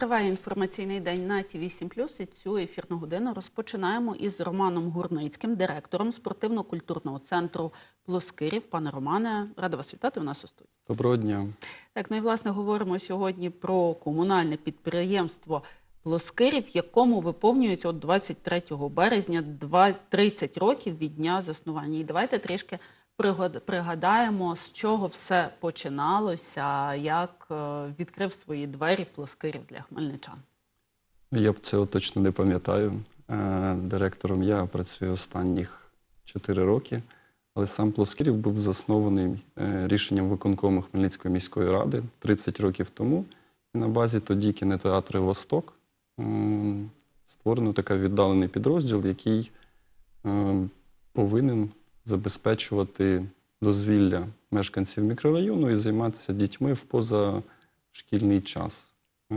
Триває інформаційний день на ті 7 і цю ефірну годину розпочинаємо із Романом Гурницьким, директором спортивно-культурного центру Плоскирів. Пане Романе, рада вас вітати у нас у студії. Доброго дня. Так, ну і власне говоримо сьогодні про комунальне підприємство Плоскирів, якому виповнюється от 23 березня два- 30 років від дня заснування. І давайте трішки пригадаємо, з чого все починалося, як е, відкрив свої двері Плоскирів для хмельничан. Я б цього точно не пам'ятаю. Е, Директором я працюю останніх 4 роки, але сам Плоскирів був заснований е, рішенням виконкому Хмельницької міської ради 30 років тому. На базі тоді кінотеатру Восток створено такий віддалений підрозділ, який повинен забезпечувати дозвілля мешканців мікрорайону і займатися дітьми в позашкільний час. Е,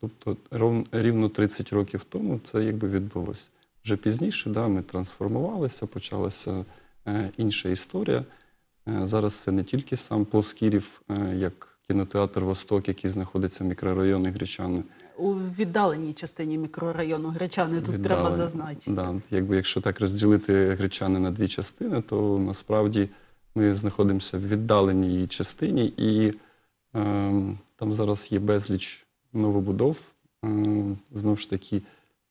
Тобто рівно 30 років тому це якби відбулося. Вже пізніше да, ми трансформувалися, почалася е, інша історія. Е, зараз це не тільки сам Плоскірів, як кінотеатр Восток, який знаходиться в мікрорайоні Гречани. У віддаленій частині мікрорайону Гречани тут треба зазначити. Да, якби якщо так розділити Гречани на дві частини, то насправді ми знаходимося в віддаленій її частині, і ем, там зараз є безліч новобудов. Ем, знову ж таки,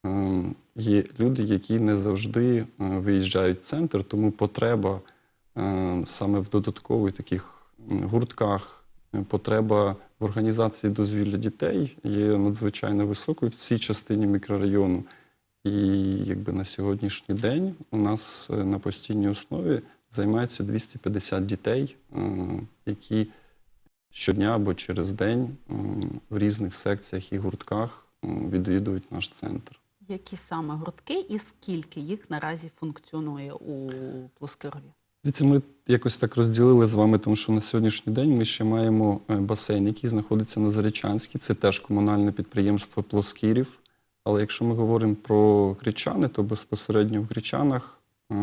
ем, є люди, які не завжди е, виїжджають в центр, тому потреба е, саме в додаткових таких гуртках, е, потреба в організації дозвілля дітей є надзвичайно високою в цій частині мікрорайону. І якби на сьогоднішній день у нас е, на постійній основі займаються 250 дітей, е, які щодня або через день е, в різних секціях і гуртках відвідують наш центр. Які саме гуртки і скільки їх наразі функціонує у Плоскирові? Дивіться, ми якось так розділили з вами, тому що на сьогоднішній день ми ще маємо е, басейн, який знаходиться на Зарічанській. Це теж комунальне підприємство Плоскірів. Але якщо ми говоримо про Гречани, то безпосередньо в Гречанах, е,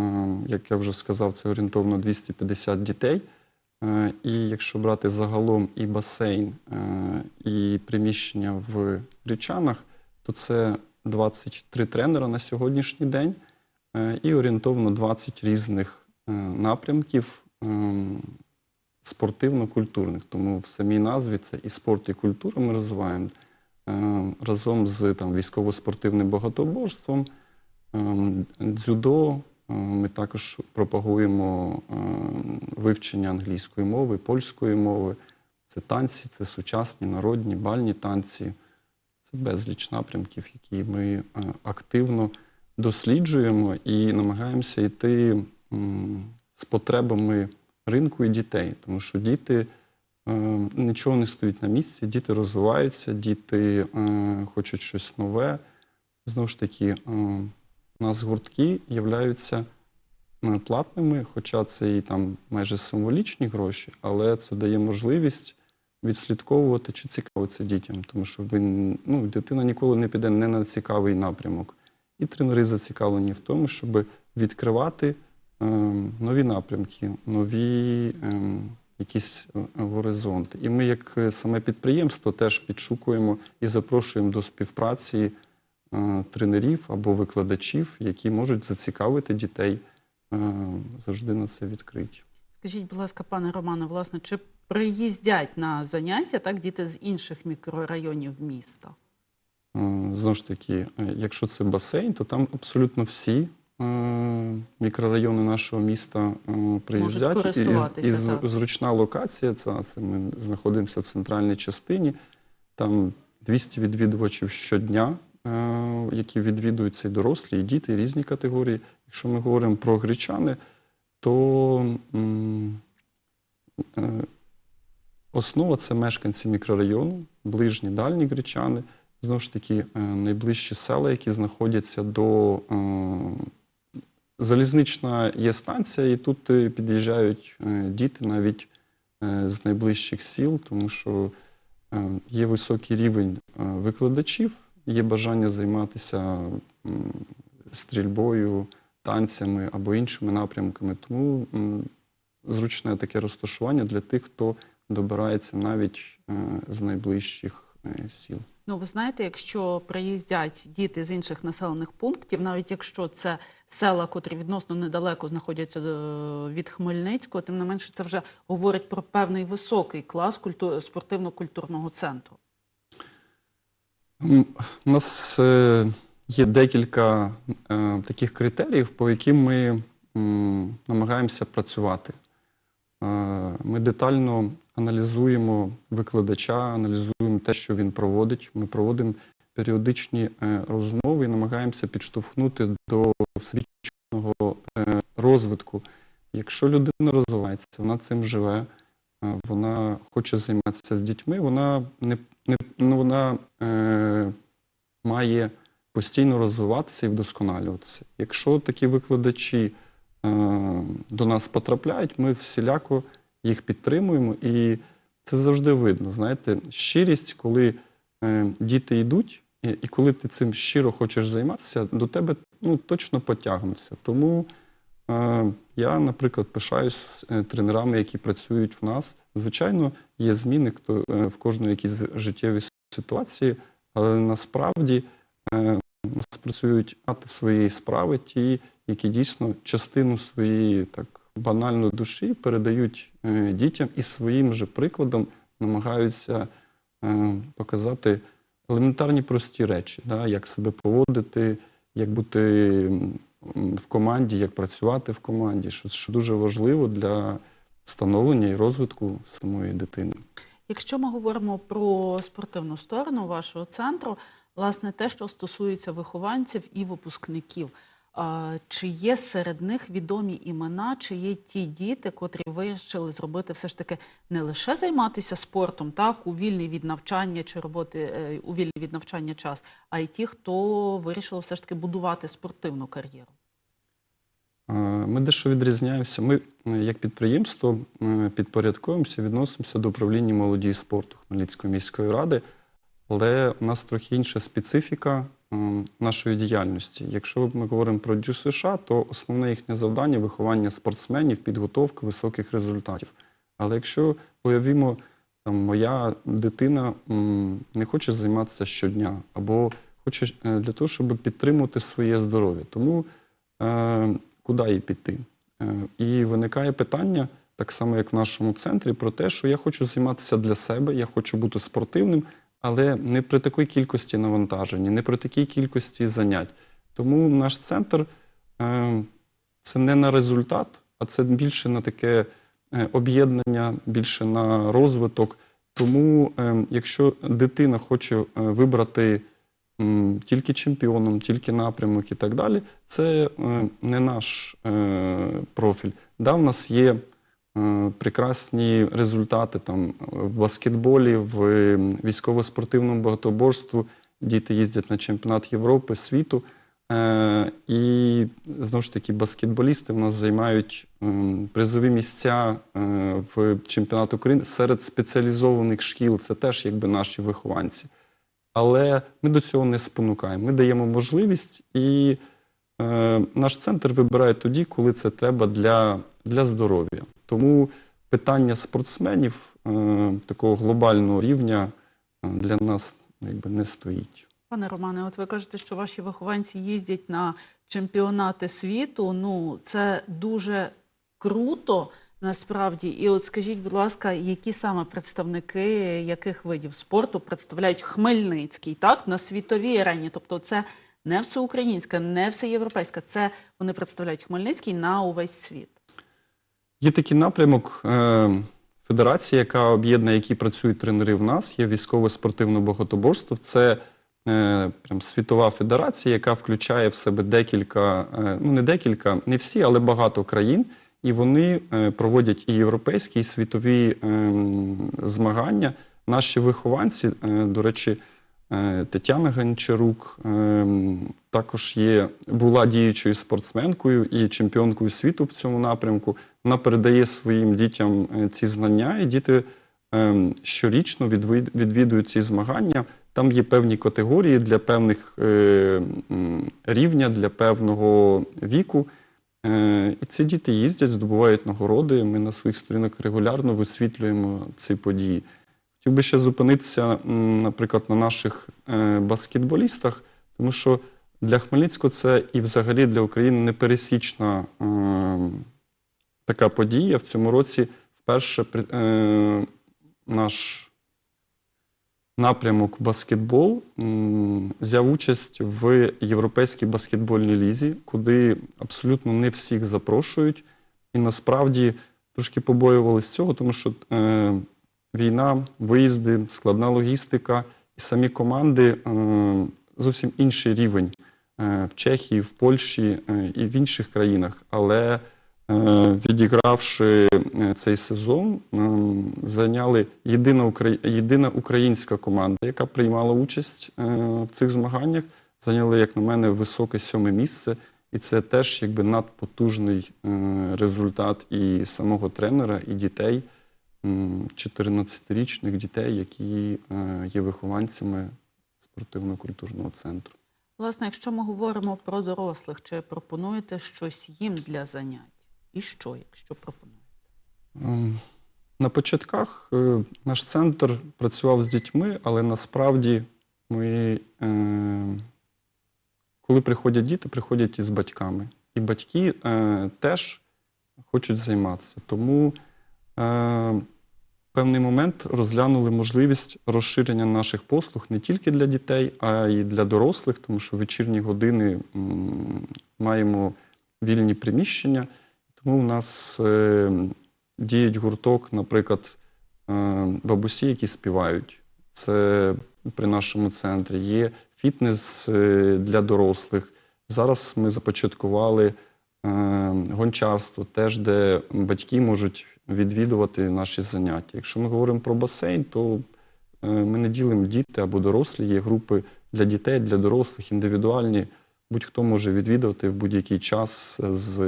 як я вже сказав, це орієнтовно 250 дітей. Е, І якщо брати загалом і басейн, і приміщення в Гречанах, то це 23 тренера на сьогоднішній день і орієнтовно 20 різних напрямків ем, спортивно-культурних. Тому в самій назві це і спорт, і культура ми розвиваємо Е, разом з там, військово-спортивним багатоборством, дзюдо. е, Ми також пропагуємо вивчення англійської мови, польської мови. Це танці, це сучасні, народні, бальні танці. Це безліч напрямків, які ми е, активно досліджуємо і намагаємося йти з потребами ринку і дітей, тому що діти е, нічого не стоїть на місці, діти розвиваються, діти е, хочуть щось нове. Знову ж таки, е, у нас гуртки являються платними, хоча це і там майже символічні гроші, але це дає можливість відслідковувати, чи цікаво це дітям, тому що ви, ну, дитина ніколи не піде не на цікавий напрямок. І тренери зацікавлені в тому, щоб відкривати нові напрямки, нові е, якісь е, горизонти. І ми, як е, саме підприємство, теж підшукуємо і запрошуємо до співпраці е, тренерів або викладачів, які можуть зацікавити дітей. Завжди на це відкриті. Скажіть, будь ласка, пане Романе, власне, чи приїздять на заняття так діти з інших мікрорайонів міста? Е, Знову ж таки, якщо це басейн, то там абсолютно всі мікрорайони нашого міста приїздять. І- і, зручна локація. Це, це ми знаходимося в центральній частині. Там 200 відвідувачів щодня, е, які відвідуються і дорослі, і діти, і різні категорії. Якщо ми говоримо про гречани, то е, Основа це мешканці мікрорайону, ближні, дальні гречани. Знову ж таки, е, найближчі села, які знаходяться до залізнична є станція, і тут е, під'їжджають е, діти навіть е, з найближчих сіл, тому що є високий рівень викладачів, є бажання займатися стрільбою, танцями або іншими напрямками. Тому зручне таке розташування для тих, хто добирається навіть з найближчих сіл. Ну, ви знаєте, якщо приїздять діти з інших населених пунктів, навіть якщо це села, котрі відносно недалеко знаходяться е, від Хмельницького, тим не менше це вже говорить про певний високий клас культу... спортивно-культурного центру. У нас е, є декілька е, таких критеріїв, по яким ми намагаємося працювати. Ми детально аналізуємо викладача, аналізуємо те, що він проводить. Ми проводимо періодичні е, розмови і намагаємося підштовхнути до всебічного е, розвитку. Якщо людина розвивається, вона цим живе, е, вона хоче займатися з дітьми, вона не, не ну, вона е, має постійно розвиватися і вдосконалюватися. Якщо такі викладачі е, до нас потрапляють, ми всіляко їх підтримуємо, і це завжди видно. Знаєте, щирість, коли е, діти йдуть, і, коли ти цим щиро хочеш займатися, до тебе ну, точно потягнуться. Тому е, я, наприклад, пишаюсь е, тренерами, які працюють в нас. Звичайно, є зміни хто, е, в кожної якійсь життєвій ситуації, але насправді е, нас працюють ати своєї справи, ті, які дійсно частину своєї так банальної душі передають е, дітям і своїм же прикладом намагаються е, показати елементарні прості речі, да, як себе поводити, як бути в команді, як працювати в команді, що, що дуже важливо для становлення і розвитку самої дитини. Якщо ми говоримо про спортивну сторону вашого центру, власне, те, що стосується вихованців і випускників, чи є серед них відомі імена, чи є ті діти, котрі вирішили зробити все ж таки не лише займатися спортом, так у вільний від навчання чи роботи е, у вільний від навчання час, а й ті, хто вирішили все ж таки будувати спортивну кар'єру. Е, Ми дещо відрізняємося. Ми, е, як підприємство, підпорядковуємося, відносимося до управління молоді і спорту Хмельницької міської ради, але у нас трохи інша специфіка нашої діяльності. Якщо ми говоримо про Дю США, то основне їхнє завдання виховання спортсменів, підготовка високих результатів. Але якщо уявімо, там, моя дитина не хоче займатися щодня або хоче е, для того, щоб підтримувати своє здоров'я. Тому е, куди їй піти? Е, і виникає питання, так само як в нашому центрі, про те, що я хочу займатися для себе, я хочу бути спортивним, але не при такій кількості навантаження, не при такій кількості занять. Тому наш центр е, це не на результат, а це більше на таке е, об'єднання, більше на розвиток. Тому, е, якщо дитина хоче вибрати тільки чемпіоном, тільки напрямок і так далі, це не наш профіль. Да, в нас є прекрасні результати там в баскетболі, в е, військово-спортивному багатоборству. Діти їздять на чемпіонат Європи, світу. Е, і знову ж таки, баскетболісти в нас займають ем, призові місця е, в чемпіонат України серед спеціалізованих шкіл. Це теж якби наші вихованці. Але ми до цього не спонукаємо. Ми даємо можливість, і е, наш центр вибирає тоді, коли це треба для, для здоров'я. Тому питання спортсменів е, такого глобального рівня е, для нас ну, якби не стоїть. Пане Романе, от ви кажете, що ваші вихованці їздять на чемпіонати світу. Ну, це дуже круто насправді. І от скажіть, будь ласка, які саме представники яких видів спорту представляють Хмельницький, так, на світовій арені? Тобто, це не всеукраїнська, не всеєвропейська, це вони представляють Хмельницький на увесь світ. Є такий напрямок е, федерації, яка об'єднує, які працюють тренери в нас. Є військове спортивне багатоборство. Це е, прям світова федерація, яка включає в себе декілька, е, ну не декілька, не всі, але багато країн. І вони проводять і європейські, і світові е, змагання. Наші вихованці, до речі, Тетяна Гончарук е, також є, була діючою спортсменкою і чемпіонкою світу в цьому напрямку. Вона передає своїм дітям е, ці знання, і діти е, щорічно відвідують ці змагання. Там є певні категорії для певних е, рівня, для певного віку. Е, І ці діти їздять, здобувають нагороди. Ми на своїх сторінках регулярно висвітлюємо ці події. Хотів би ще зупинитися, наприклад, на наших е, баскетболістах, тому що для Хмельницького це і взагалі для України непересічна е, така подія. В цьому році вперше е, наш напрямок баскетбол взяв участь в Європейській баскетбольній лізі, куди абсолютно не всіх запрошують. І насправді трошки побоювалися цього, тому що війна, виїзди, складна логістика і самі команди е, зовсім інший рівень е, в Чехії, в Польщі е, і в інших країнах. Але е, відігравши цей сезон, е, зайняли єдина, укра- єдина українська команда, яка приймала участь в цих змаганнях. Зайняли, як на мене, високе сьоме місце. І це теж якби надпотужний результат і самого тренера, і дітей, 14-річних дітей, які е, є вихованцями спортивно-культурного центру. Власне, якщо ми говоримо про дорослих, чи пропонуєте щось їм для занять? І що, якщо пропонуєте? Ем, На початках е, наш центр працював з дітьми, але насправді ми, е, коли приходять діти, приходять із батьками. І батьки е, теж хочуть займатися. Тому е, в певний момент розглянули можливість розширення наших послуг не тільки для дітей, а й для дорослих, тому що в вечірні години маємо вільні приміщення. Тому у нас е, діють гурток, наприклад, е, бабусі, які співають. Це при нашому центрі. Є фітнес е, для дорослих. Зараз ми започаткували е, гончарство, теж де батьки можуть відвідувати наші заняття. Якщо ми говоримо про басейн, то е, ми не ділимо діти або дорослі. Є групи для дітей, для дорослих, індивідуальні. Будь-хто може відвідувати в будь-який час з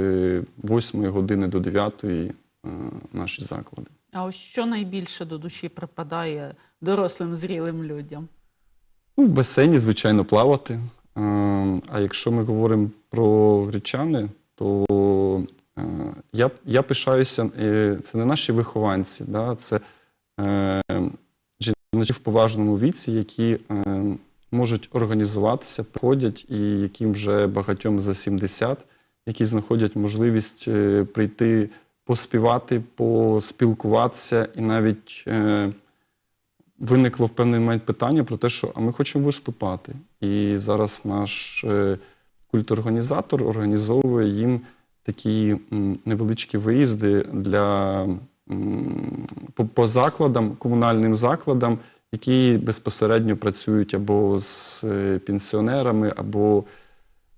8 години до 9 е, наші заклади. А ось що найбільше до душі припадає дорослим зрілим людям? Ну, в басейні, звичайно, плавати. Е, А якщо ми говоримо про гречани, то е, я, я пишаюся, е, це не наші вихованці, да, це е, жіночі в поважному віці, які е, можуть організуватися, приходять і яким вже багатьом за 70, які знаходять можливість е, прийти поспівати, поспілкуватися і навіть. Е, виникло в певний момент питання про те, що а ми хочемо виступати. І зараз наш е, культорганізатор організовує їм такі невеличкі виїзди для по, закладам, комунальним закладам, які безпосередньо працюють або з е, пенсіонерами, або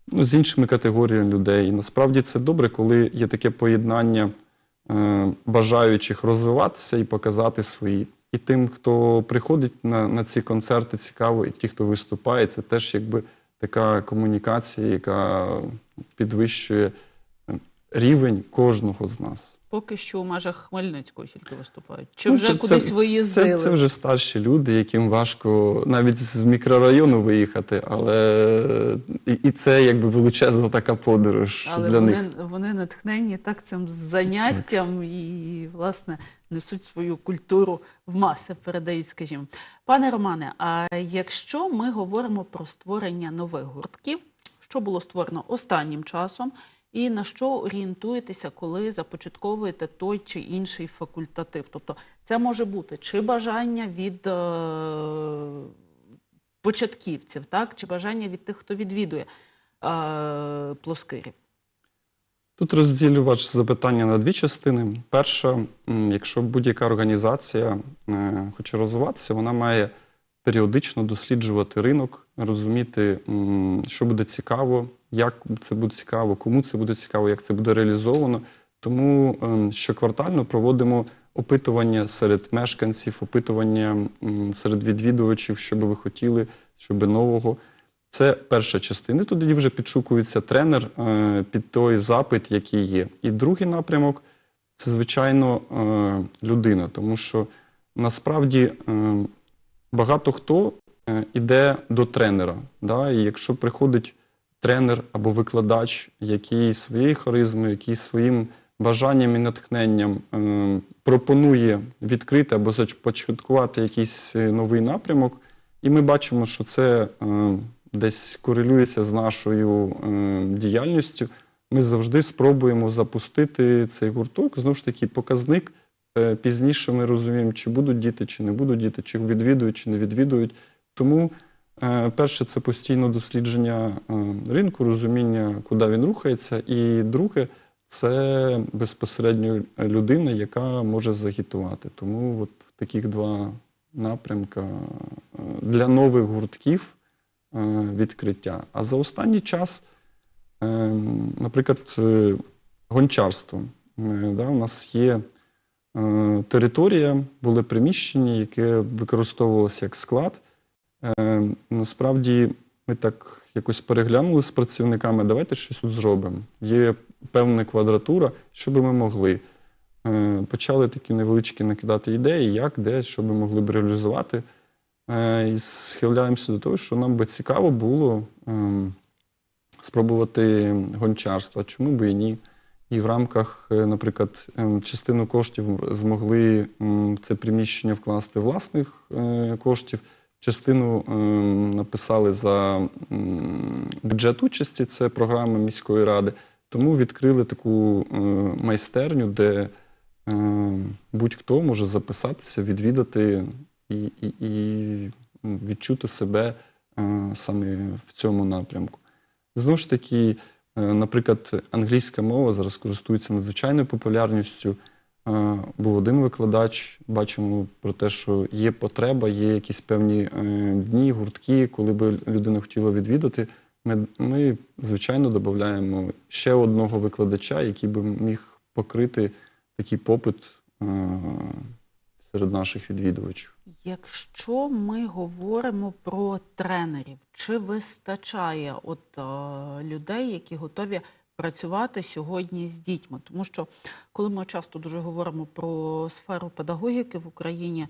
ну, з іншими категоріями людей. І насправді це добре, коли є таке поєднання е, бажаючих розвиватися і показати свої. І тим, хто приходить на, на ці концерти, цікаво, і ті, хто виступає, це теж якби така комунікація, яка підвищує рівень кожного з нас. Поки що у межах Хмельницького тільки виступають. Чи Ну, вже це- кудись це, виїздили? Це, це вже старші люди, яким важко навіть з мікрорайону виїхати, але і, і це якби величезна така подорож Але для вони, них. вони натхнені так цим заняттям і, власне, несуть свою культуру в маси, передають, скажімо. Пане Романе, а якщо ми говоримо про створення нових гуртків, що було створено останнім часом, і на що орієнтуєтеся, коли започатковуєте той чи інший факультатив? Тобто це може бути чи бажання від е, початківців, так? чи бажання від тих, хто відвідує е, плоскирів? Тут розділю ваше запитання на дві частини. Перша, якщо будь-яка організація е, хоче розвиватися, вона має періодично досліджувати ринок, розуміти, що буде цікаво, як це буде цікаво, кому це буде цікаво, як це буде реалізовано. Тому ем, щоквартально проводимо опитування серед мешканців, опитування серед відвідувачів, що би ви хотіли, що би нового. Це перша частина. Тоді вже підшукується тренер е, під той запит, який є. І другий напрямок це, звичайно, е, людина, тому що насправді е, багато хто е, іде до тренера. Да? І якщо приходить тренер або викладач, який своєю харизмою, який своїм бажанням і натхненням е, пропонує відкрити або започаткувати якийсь е, новий напрямок, і ми бачимо, що це е, десь корелюється з нашою е, діяльністю. Ми завжди спробуємо запустити цей гурток. Знову ж таки, показник. Е, Пізніше ми розуміємо, чи будуть діти, чи не будуть діти, чи відвідують, чи не відвідують. Тому перше, це постійне дослідження е, ринку, розуміння, куди він рухається. І друге, це безпосередньо людина, яка може загітувати. Тому от в таких два напрямка е, для нових гуртків е, відкриття. А за останній час, е, наприклад, е, гончарство. Е, Да, у нас є е, територія, були приміщення, яке використовувалося як склад. Е, Насправді ми так якось переглянули з працівниками, давайте щось тут зробимо. Є певна квадратура, що би ми могли. Е, Почали такі невеличкі накидати ідеї, як, де, що би могли б реалізувати. Е, І схиляємося до того, що нам би цікаво було ем, спробувати гончарство. Чому би і ні? І в рамках, наприклад, ем, частину коштів змогли це приміщення вкласти власних коштів. Частину ем, написали за бюджет участі, це програма міської ради. Тому відкрили таку е, майстерню, де е, будь-хто може записатися, відвідати і, і, і відчути себе е, саме в цьому напрямку. Знову ж таки, е, наприклад, англійська мова зараз користується надзвичайною популярністю. Е, Був один викладач, бачимо про те, що є потреба, є якісь певні е, дні, гуртки, коли би людина хотіла відвідати. Ми, ми звичайно, додаємо ще одного викладача, який би міг покрити такий попит е, серед наших відвідувачів. Якщо ми говоримо про тренерів, чи вистачає от людей, які готові працювати сьогодні з дітьми? Тому що коли ми часто дуже говоримо про сферу педагогіки в Україні,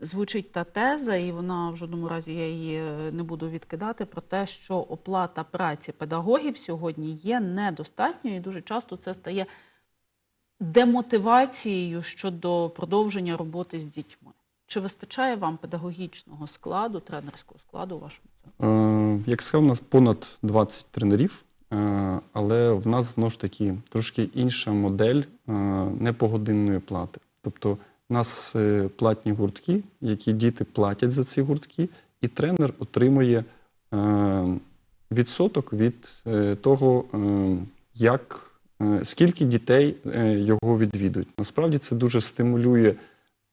звучить та теза, і вона в жодному разі я її е, не буду відкидати, про те, що оплата праці педагогів сьогодні є недостатньою, і дуже часто це стає демотивацією щодо продовження роботи з дітьми. Чи вистачає вам педагогічного складу, тренерського складу у вашому центрі? Е, Як сказав, у нас понад 20 тренерів, але в нас знову ж таки трошки інша модель е, непогодинної плати. Тобто, у нас е, платні гуртки, які діти платять за ці гуртки, і тренер отримує е, відсоток від е, того, е, як, е, скільки дітей е, його відвідують. Насправді це дуже стимулює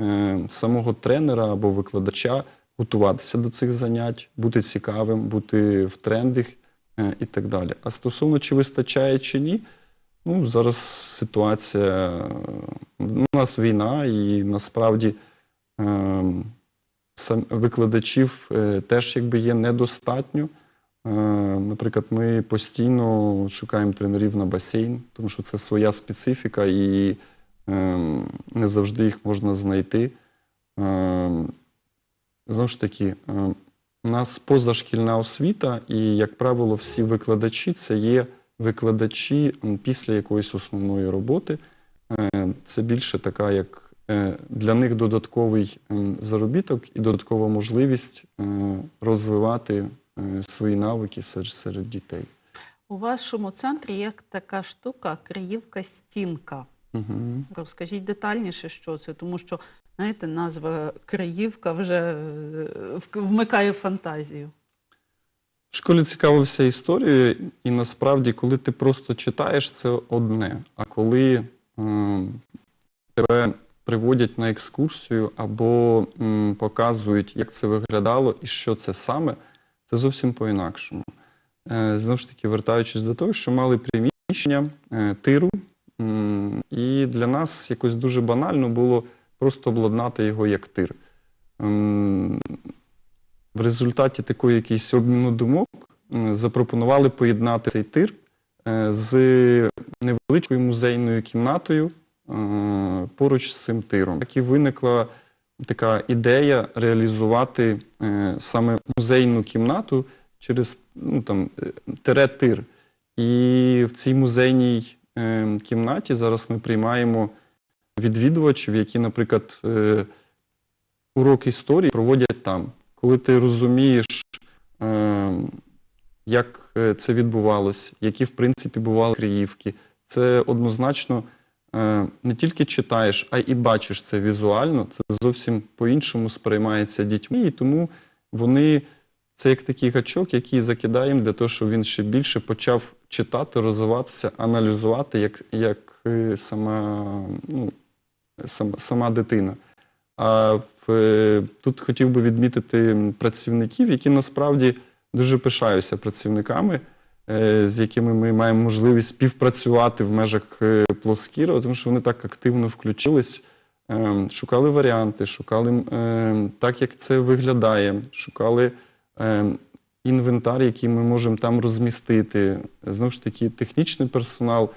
е, самого тренера або викладача готуватися до цих занять, бути цікавим, бути в трендах е, і так далі. А стосовно чи вистачає чи ні, ну зараз ситуація е, у нас війна, і насправді е, викладачів е, теж якби є недостатньо. Е, Наприклад, ми постійно шукаємо тренерів на басейн, тому що це своя специфіка, і е, не завжди їх можна знайти. Е, Знову ж таки, е, у нас позашкільна освіта, і, як правило, всі викладачі це є викладачі після якоїсь основної роботи. Е, Це більше така, як е, для них додатковий заробіток і додаткова можливість е, розвивати свої навики серед, серед дітей. У вашому центрі є така штука Криївка стінка. Угу. Розкажіть детальніше, що це, тому що знаєте, назва Криївка вже е, вмикає фантазію. В школі цікавився історією, і насправді, коли ти просто читаєш, це одне. А коли м, тебе приводять на екскурсію або м, показують, як це виглядало і що це саме, це зовсім по-інакшому. Е, знову ж таки, вертаючись до того, що мали приміщення е, тиру, і для нас якось дуже банально було просто обладнати його як тир. В результаті такої якийсь обміну думок запропонували поєднати цей тир е, з невеличкою музейною кімнатою е, поруч з цим тиром. Так і виникла така ідея реалізувати е, саме музейну кімнату через ну, там, тире-тир. І в цій музейній е, кімнаті зараз ми приймаємо відвідувачів, які, наприклад, е, урок історії проводять там. Коли ти розумієш, е, як е, це відбувалось, які, в принципі, бували криївки, це однозначно не тільки читаєш, а і бачиш це візуально. Це зовсім по-іншому сприймається дітьми, і тому вони це як такий гачок, який закидаємо для того, щоб він ще більше почав читати, розвиватися, аналізувати, як, як сама, ну, сама, дитина. А в, е, тут хотів би відмітити працівників, які насправді дуже пишаюся працівниками, е, з якими ми маємо можливість співпрацювати в межах е, Плоскіра, тому що вони так активно включились, е, шукали варіанти, шукали е, так, як це виглядає, шукали е, інвентар, який ми можемо там розмістити. Знову ж таки, технічний персонал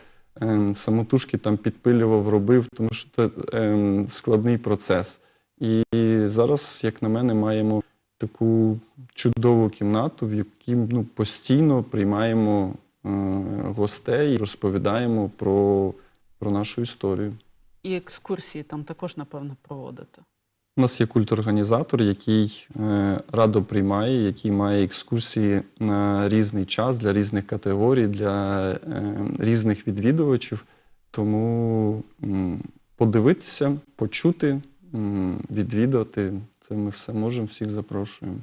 е, самотужки там підпилював, робив, тому що це е, складний процес. І зараз, як на мене, маємо таку чудову кімнату, в якій ну, постійно приймаємо е, гостей і розповідаємо про, про нашу історію. І екскурсії там також, напевно, проводите. У нас є культорганізатор, який е, радо приймає, який має екскурсії на різний час для різних категорій, для е, різних відвідувачів. Тому подивитися, почути, відвідати це ми все можемо, всіх запрошуємо.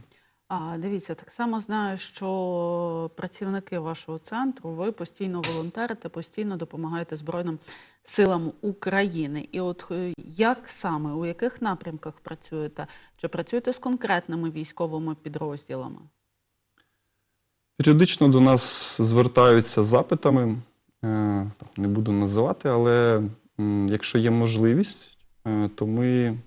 А дивіться, так само знаю, що працівники вашого центру, ви постійно волонтерите, постійно допомагаєте Збройним силам України. І от е, як саме, у яких напрямках працюєте? Чи працюєте з конкретними військовими підрозділами? Періодично до нас звертаються з запитами, е, не буду називати, але якщо є можливість, е, то ми,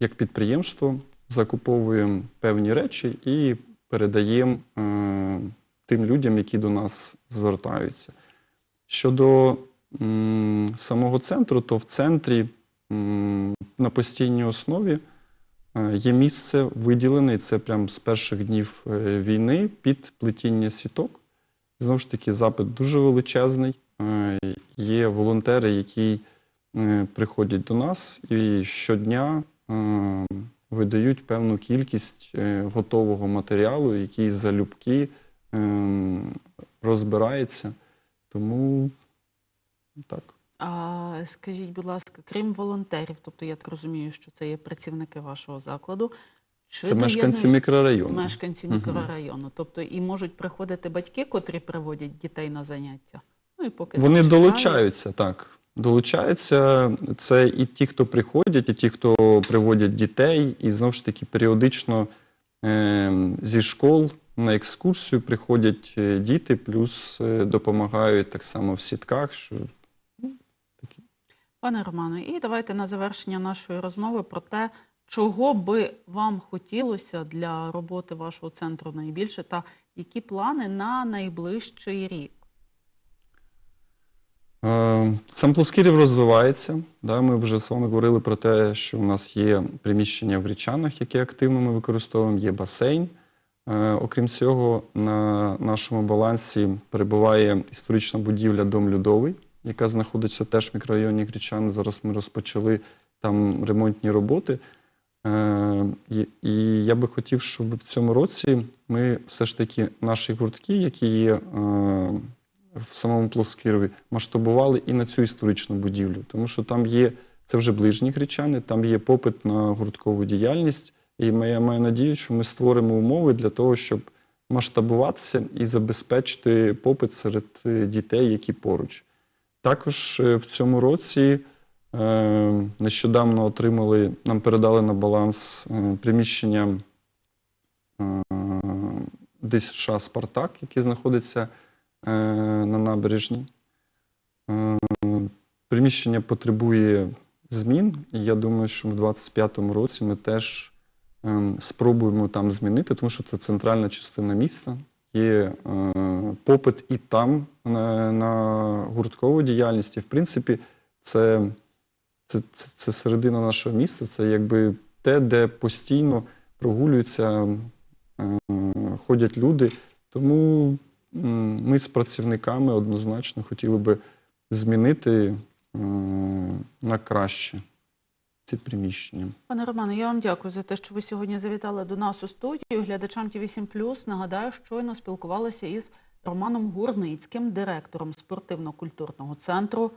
як підприємство, закуповуємо певні речі і передаємо е, тим людям, які до нас звертаються. Щодо м, самого центру, то в центрі м, на постійній основі Е, Є місце виділене, це прямо з перших днів е, війни під плетіння сіток. Знову ж таки, запит дуже величезний. Е, Є волонтери, які приходять до нас і щодня е, видають певну кількість е, готового матеріалу, який залюбки е, розбирається. Тому так. А скажіть, будь ласка, крім волонтерів, тобто я так розумію, що це є працівники вашого закладу. Чи Це мешканці мікрорайону. Мешканці мікрорайону. Тобто і можуть приходити батьки, котрі приводять дітей на заняття. Ну і поки Вони долучаються, так. Долучаються. Це і ті, хто приходять, і ті, хто приводять дітей, і знову ж таки періодично е, зі школ на екскурсію приходять е, діти, плюс е, допомагають так само в сітках. Що... Пане Романе, і давайте на завершення нашої розмови про те, чого би вам хотілося для роботи вашого центру найбільше, та які плани на найближчий рік. Е, Сам Плоскірів розвивається. Да, ми вже з вами говорили про те, що у нас є приміщення в Річанах, яке активно ми використовуємо, є басейн. Е, Окрім цього, на нашому балансі перебуває історична будівля Дом Людовий, яка знаходиться теж в мікрорайоні Гречани. Зараз ми розпочали там ремонтні роботи. Е, і- я би хотів, щоб в цьому році ми все ж таки наші гуртки, які є е, в самому Плоскирові, масштабували і на цю історичну будівлю, тому що там є це вже ближні гречани, там є попит на гурткову діяльність. І я маю надію, що ми створимо умови для того, щоб масштабуватися і забезпечити попит серед е, дітей, які поруч. Також е, в цьому році е, нещодавно отримали, нам передали на баланс приміщення е, ДСШ Спартак, який знаходиться на набережній. Е, Приміщення потребує змін, і я думаю, що в 2025 році ми теж ем, спробуємо там змінити, тому що це центральна частина міста. Є е, попит і там на, гурткову діяльність. І в принципі, це, це, це, середина нашого міста, це якби те, де постійно прогулюються, е, ходять люди. Тому ми з працівниками однозначно хотіли би змінити е, на краще ці приміщення. Пане Романе, я вам дякую за те, що ви сьогодні завітали до нас у студію. Глядачам ті 8 нагадаю, щойно спілкувалися із Романом Гурницьким, директором спортивно-культурного центру